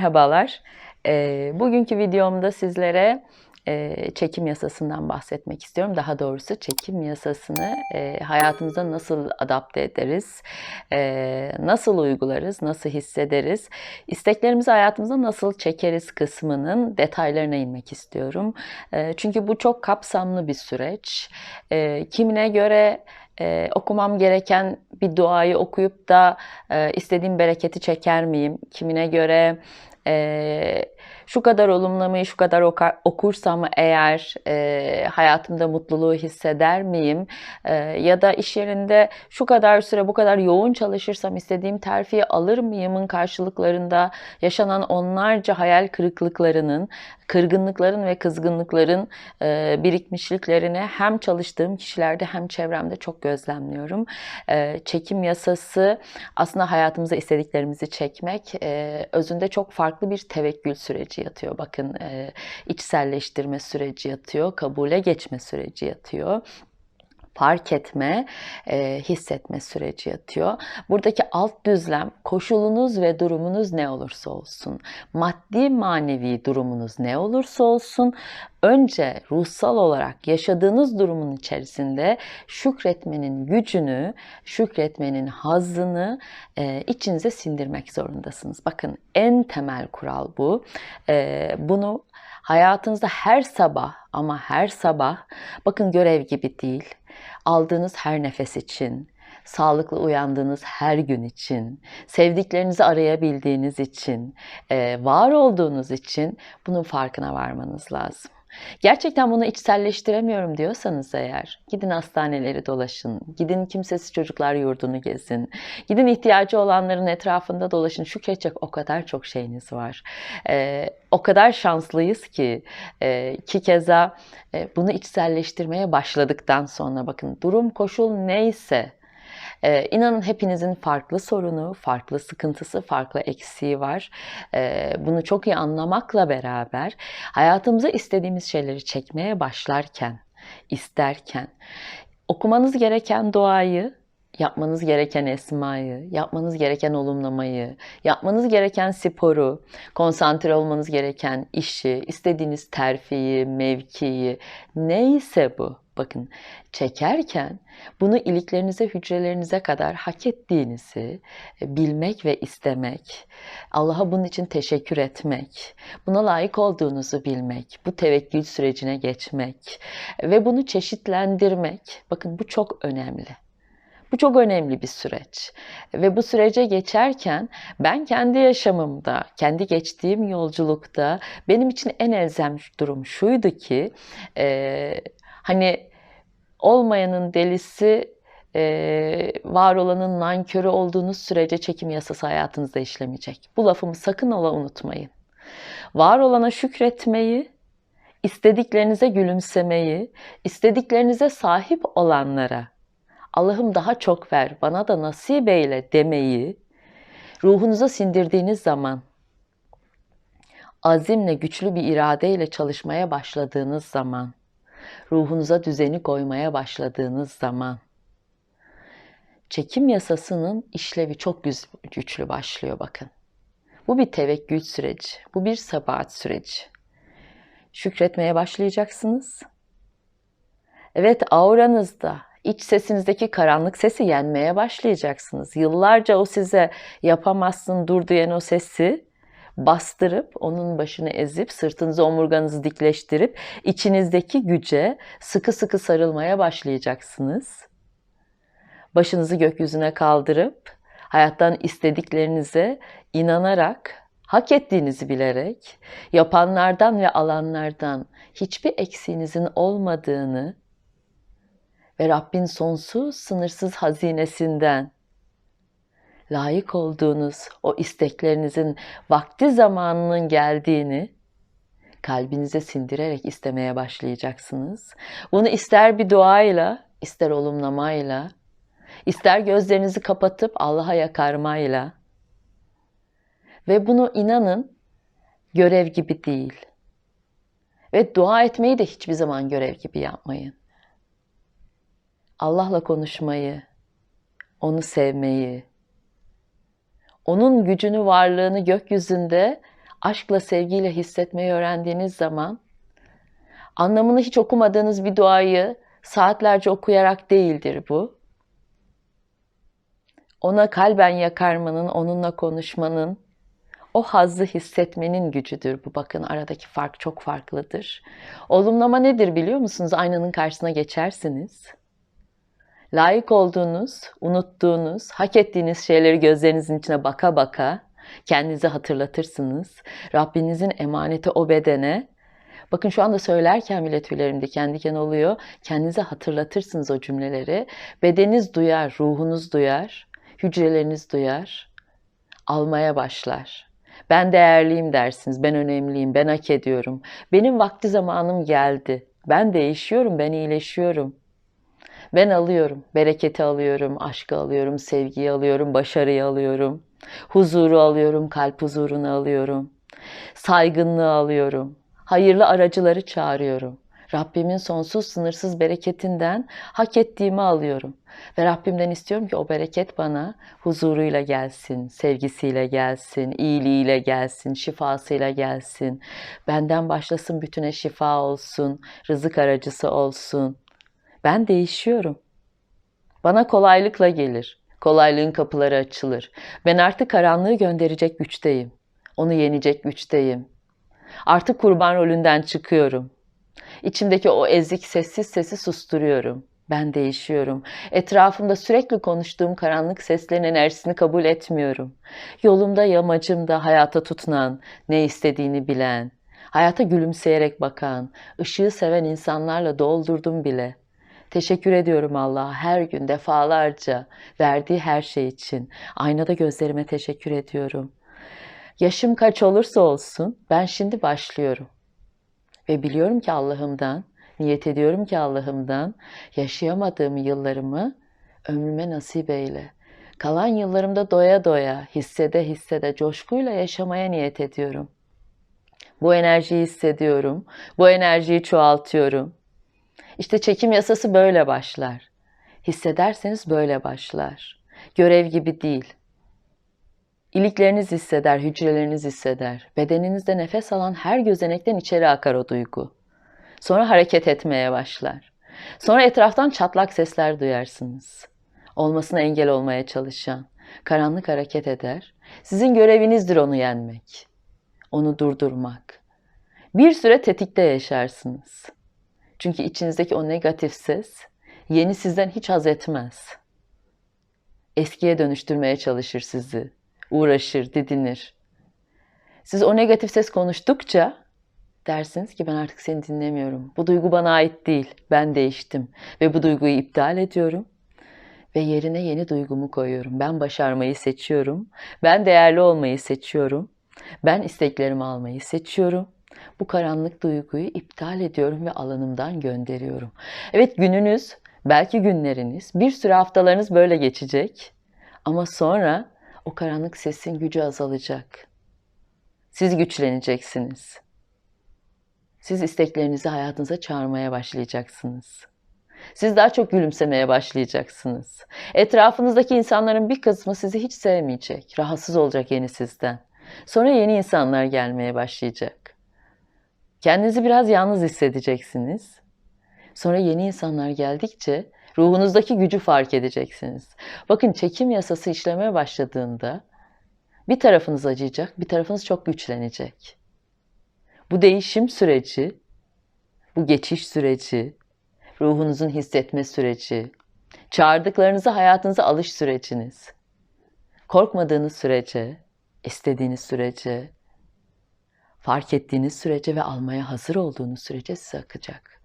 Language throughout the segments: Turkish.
Merhabalar. Ee, bugünkü videomda sizlere e, çekim yasasından bahsetmek istiyorum. Daha doğrusu çekim yasasını e, hayatımıza nasıl adapte ederiz, e, nasıl uygularız, nasıl hissederiz, isteklerimizi hayatımıza nasıl çekeriz kısmının detaylarına inmek istiyorum. E, çünkü bu çok kapsamlı bir süreç. E, kimine göre e, okumam gereken bir duayı okuyup da e, istediğim bereketi çeker miyim? Kimine göre e, şu kadar olumlamayı şu kadar okursam eğer e, hayatımda mutluluğu hisseder miyim? E, ya da iş yerinde şu kadar süre bu kadar yoğun çalışırsam istediğim terfiyi alır mıyımın karşılıklarında yaşanan onlarca hayal kırıklıklarının, kırgınlıkların ve kızgınlıkların e, birikmişliklerini hem çalıştığım kişilerde hem çevremde çok gözlemliyorum. E, çekim yasası aslında hayatımıza istediklerimizi çekmek e, özünde çok farklı bir tevekkül süreci yatıyor. Bakın e, içselleştirme süreci yatıyor, kabule geçme süreci yatıyor fark etme, e, hissetme süreci yatıyor. Buradaki alt düzlem koşulunuz ve durumunuz ne olursa olsun, maddi manevi durumunuz ne olursa olsun önce ruhsal olarak yaşadığınız durumun içerisinde şükretmenin gücünü, şükretmenin hazzını e, içinize sindirmek zorundasınız. Bakın en temel kural bu. E, bunu hayatınızda her sabah ama her sabah bakın görev gibi değil aldığınız her nefes için, sağlıklı uyandığınız her gün için, sevdiklerinizi arayabildiğiniz için, var olduğunuz için bunun farkına varmanız lazım. Gerçekten bunu içselleştiremiyorum diyorsanız eğer gidin hastaneleri dolaşın, gidin kimsesiz çocuklar yurdunu gezin, gidin ihtiyacı olanların etrafında dolaşın. Şükredecek o kadar çok şeyiniz var. Ee, o kadar şanslıyız ki e, ki keza e, bunu içselleştirmeye başladıktan sonra bakın durum koşul neyse ee, inanın hepinizin farklı sorunu, farklı sıkıntısı, farklı eksiği var. Ee, bunu çok iyi anlamakla beraber hayatımıza istediğimiz şeyleri çekmeye başlarken, isterken okumanız gereken duayı yapmanız gereken esmayı, yapmanız gereken olumlamayı, yapmanız gereken sporu, konsantre olmanız gereken işi, istediğiniz terfiyi, mevkiyi, neyse bu. Bakın çekerken bunu iliklerinize, hücrelerinize kadar hak ettiğinizi e, bilmek ve istemek, Allah'a bunun için teşekkür etmek, buna layık olduğunuzu bilmek, bu tevekkül sürecine geçmek ve bunu çeşitlendirmek. Bakın bu çok önemli. Bu çok önemli bir süreç. Ve bu sürece geçerken ben kendi yaşamımda, kendi geçtiğim yolculukta benim için en elzem durum şuydu ki e, hani olmayanın delisi e, var olanın nankörü olduğunuz sürece çekim yasası hayatınızda işlemeyecek. Bu lafımı sakın ola unutmayın. Var olana şükretmeyi, istediklerinize gülümsemeyi, istediklerinize sahip olanlara Allah'ım daha çok ver, bana da nasip eyle demeyi ruhunuza sindirdiğiniz zaman azimle, güçlü bir iradeyle çalışmaya başladığınız zaman ruhunuza düzeni koymaya başladığınız zaman çekim yasasının işlevi çok güçlü başlıyor bakın. Bu bir tevekkül süreci, bu bir sabahat süreci. Şükretmeye başlayacaksınız. Evet auranızda, iç sesinizdeki karanlık sesi yenmeye başlayacaksınız. Yıllarca o size yapamazsın dur diyen o sesi bastırıp onun başını ezip sırtınızı omurganızı dikleştirip içinizdeki güce sıkı sıkı sarılmaya başlayacaksınız. Başınızı gökyüzüne kaldırıp hayattan istediklerinize inanarak, hak ettiğinizi bilerek, yapanlardan ve alanlardan hiçbir eksiğinizin olmadığını ve Rabbin sonsuz sınırsız hazinesinden layık olduğunuz o isteklerinizin vakti zamanının geldiğini kalbinize sindirerek istemeye başlayacaksınız. Bunu ister bir duayla, ister olumlamayla, ister gözlerinizi kapatıp Allah'a yakarmayla ve bunu inanın görev gibi değil. Ve dua etmeyi de hiçbir zaman görev gibi yapmayın. Allah'la konuşmayı, onu sevmeyi, onun gücünü, varlığını gökyüzünde aşkla, sevgiyle hissetmeyi öğrendiğiniz zaman anlamını hiç okumadığınız bir duayı saatlerce okuyarak değildir bu. Ona kalben yakarmanın, onunla konuşmanın, o hazzı hissetmenin gücüdür bu. Bakın aradaki fark çok farklıdır. Olumlama nedir biliyor musunuz? Aynanın karşısına geçersiniz. Layık olduğunuz, unuttuğunuz, hak ettiğiniz şeyleri gözlerinizin içine baka baka kendinizi hatırlatırsınız. Rabbinizin emaneti o bedene. Bakın şu anda söylerken bile tüylerim diken diken oluyor. Kendinize hatırlatırsınız o cümleleri. Bedeniniz duyar, ruhunuz duyar, hücreleriniz duyar. Almaya başlar. Ben değerliyim dersiniz, ben önemliyim, ben hak ediyorum. Benim vakti zamanım geldi. Ben değişiyorum, ben iyileşiyorum. Ben alıyorum, bereketi alıyorum, aşkı alıyorum, sevgiyi alıyorum, başarıyı alıyorum. Huzuru alıyorum, kalp huzurunu alıyorum. Saygınlığı alıyorum. Hayırlı aracıları çağırıyorum. Rabbimin sonsuz sınırsız bereketinden hak ettiğimi alıyorum. Ve Rabbimden istiyorum ki o bereket bana huzuruyla gelsin, sevgisiyle gelsin, iyiliğiyle gelsin, şifasıyla gelsin. Benden başlasın bütüne şifa olsun, rızık aracısı olsun. Ben değişiyorum. Bana kolaylıkla gelir. Kolaylığın kapıları açılır. Ben artık karanlığı gönderecek güçteyim. Onu yenecek güçteyim. Artık kurban rolünden çıkıyorum. İçimdeki o ezik sessiz sesi susturuyorum. Ben değişiyorum. Etrafımda sürekli konuştuğum karanlık seslerin enerjisini kabul etmiyorum. Yolumda, yamacımda hayata tutunan, ne istediğini bilen, hayata gülümseyerek bakan, ışığı seven insanlarla doldurdum bile. Teşekkür ediyorum Allah'a her gün defalarca verdiği her şey için. Aynada gözlerime teşekkür ediyorum. Yaşım kaç olursa olsun ben şimdi başlıyorum. Ve biliyorum ki Allah'ımdan, niyet ediyorum ki Allah'ımdan yaşayamadığım yıllarımı ömrüme nasip eyle. Kalan yıllarımda doya doya, hissede hissede, coşkuyla yaşamaya niyet ediyorum. Bu enerjiyi hissediyorum. Bu enerjiyi çoğaltıyorum. İşte çekim yasası böyle başlar. Hissederseniz böyle başlar. Görev gibi değil. İlikleriniz hisseder, hücreleriniz hisseder. Bedeninizde nefes alan her gözenekten içeri akar o duygu. Sonra hareket etmeye başlar. Sonra etraftan çatlak sesler duyarsınız. Olmasına engel olmaya çalışan. Karanlık hareket eder. Sizin görevinizdir onu yenmek. Onu durdurmak. Bir süre tetikte yaşarsınız. Çünkü içinizdeki o negatif ses yeni sizden hiç haz etmez. Eskiye dönüştürmeye çalışır sizi uğraşır, didinir. Siz o negatif ses konuştukça dersiniz ki ben artık seni dinlemiyorum. Bu duygu bana ait değil. Ben değiştim ve bu duyguyu iptal ediyorum ve yerine yeni duygumu koyuyorum. Ben başarmayı seçiyorum. Ben değerli olmayı seçiyorum. Ben isteklerimi almayı seçiyorum. Bu karanlık duyguyu iptal ediyorum ve alanımdan gönderiyorum. Evet gününüz, belki günleriniz, bir süre haftalarınız böyle geçecek. Ama sonra o karanlık sesin gücü azalacak. Siz güçleneceksiniz. Siz isteklerinizi hayatınıza çağırmaya başlayacaksınız. Siz daha çok gülümsemeye başlayacaksınız. Etrafınızdaki insanların bir kısmı sizi hiç sevmeyecek, rahatsız olacak yeni sizden. Sonra yeni insanlar gelmeye başlayacak. Kendinizi biraz yalnız hissedeceksiniz. Sonra yeni insanlar geldikçe Ruhunuzdaki gücü fark edeceksiniz. Bakın çekim yasası işlemeye başladığında bir tarafınız acıyacak, bir tarafınız çok güçlenecek. Bu değişim süreci, bu geçiş süreci, ruhunuzun hissetme süreci, çağırdıklarınızı hayatınıza alış süreciniz. Korkmadığınız sürece, istediğiniz sürece, fark ettiğiniz sürece ve almaya hazır olduğunuz sürece size akacak.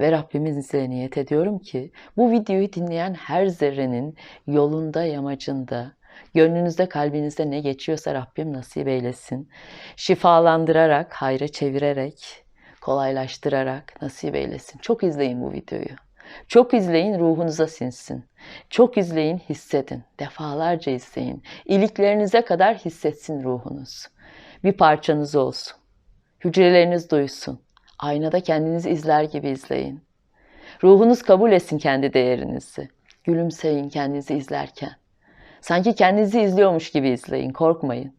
Ve Rabbimizle niyet ediyorum ki bu videoyu dinleyen her zerrenin yolunda, yamacında, gönlünüzde, kalbinizde ne geçiyorsa Rabbim nasip eylesin. Şifalandırarak, hayra çevirerek, kolaylaştırarak nasip eylesin. Çok izleyin bu videoyu. Çok izleyin, ruhunuza sinsin. Çok izleyin, hissedin. Defalarca izleyin. İliklerinize kadar hissetsin ruhunuz. Bir parçanız olsun. Hücreleriniz duysun. Aynada kendinizi izler gibi izleyin. Ruhunuz kabul etsin kendi değerinizi. Gülümseyin kendinizi izlerken. Sanki kendinizi izliyormuş gibi izleyin, korkmayın.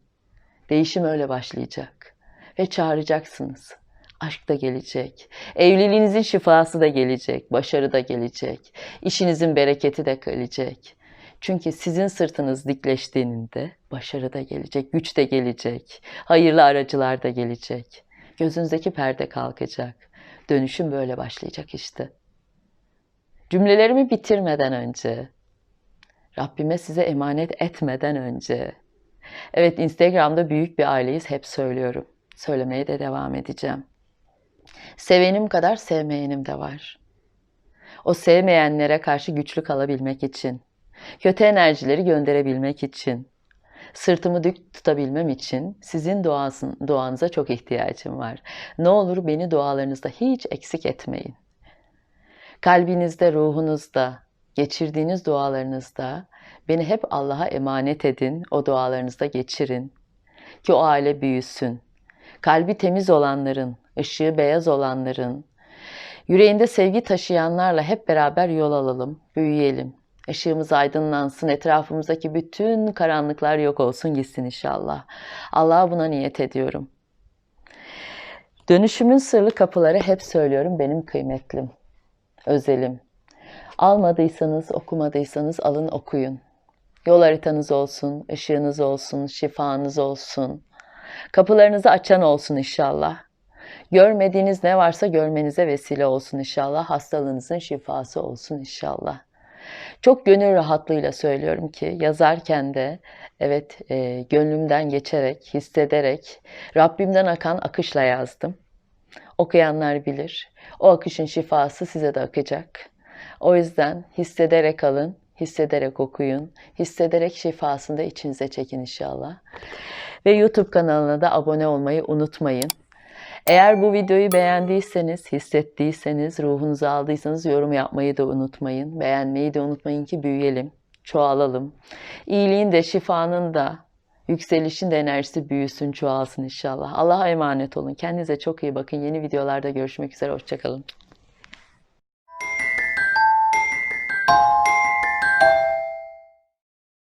Değişim öyle başlayacak. Ve çağıracaksınız. Aşk da gelecek. Evliliğinizin şifası da gelecek. Başarı da gelecek. İşinizin bereketi de gelecek. Çünkü sizin sırtınız dikleştiğinde başarı da gelecek, güç de gelecek, hayırlı aracılar da gelecek. Gözünüzdeki perde kalkacak. Dönüşüm böyle başlayacak işte. Cümlelerimi bitirmeden önce, Rabbime size emanet etmeden önce, evet Instagram'da büyük bir aileyiz hep söylüyorum. Söylemeye de devam edeceğim. Sevenim kadar sevmeyenim de var. O sevmeyenlere karşı güçlü kalabilmek için, kötü enerjileri gönderebilmek için, sırtımı dik tutabilmem için sizin duasın, duanıza çok ihtiyacım var. Ne olur beni dualarınızda hiç eksik etmeyin. Kalbinizde, ruhunuzda, geçirdiğiniz dualarınızda beni hep Allah'a emanet edin. O dualarınızda geçirin. Ki o aile büyüsün. Kalbi temiz olanların, ışığı beyaz olanların, yüreğinde sevgi taşıyanlarla hep beraber yol alalım, büyüyelim. Işığımız aydınlansın, etrafımızdaki bütün karanlıklar yok olsun gitsin inşallah. Allah'a buna niyet ediyorum. Dönüşümün sırlı kapıları hep söylüyorum benim kıymetlim, özelim. Almadıysanız, okumadıysanız alın okuyun. Yol haritanız olsun, ışığınız olsun, şifanız olsun. Kapılarınızı açan olsun inşallah. Görmediğiniz ne varsa görmenize vesile olsun inşallah. Hastalığınızın şifası olsun inşallah. Çok gönül rahatlığıyla söylüyorum ki yazarken de evet e, gönlümden geçerek, hissederek Rabbimden akan akışla yazdım. Okuyanlar bilir. O akışın şifası size de akacak. O yüzden hissederek alın, hissederek okuyun, hissederek şifasını da içinize çekin inşallah. Ve YouTube kanalına da abone olmayı unutmayın. Eğer bu videoyu beğendiyseniz, hissettiyseniz, ruhunuza aldıysanız yorum yapmayı da unutmayın. Beğenmeyi de unutmayın ki büyüyelim, çoğalalım. İyiliğin de, şifanın da, yükselişin de enerjisi büyüsün, çoğalsın inşallah. Allah'a emanet olun. Kendinize çok iyi bakın. Yeni videolarda görüşmek üzere. Hoşçakalın.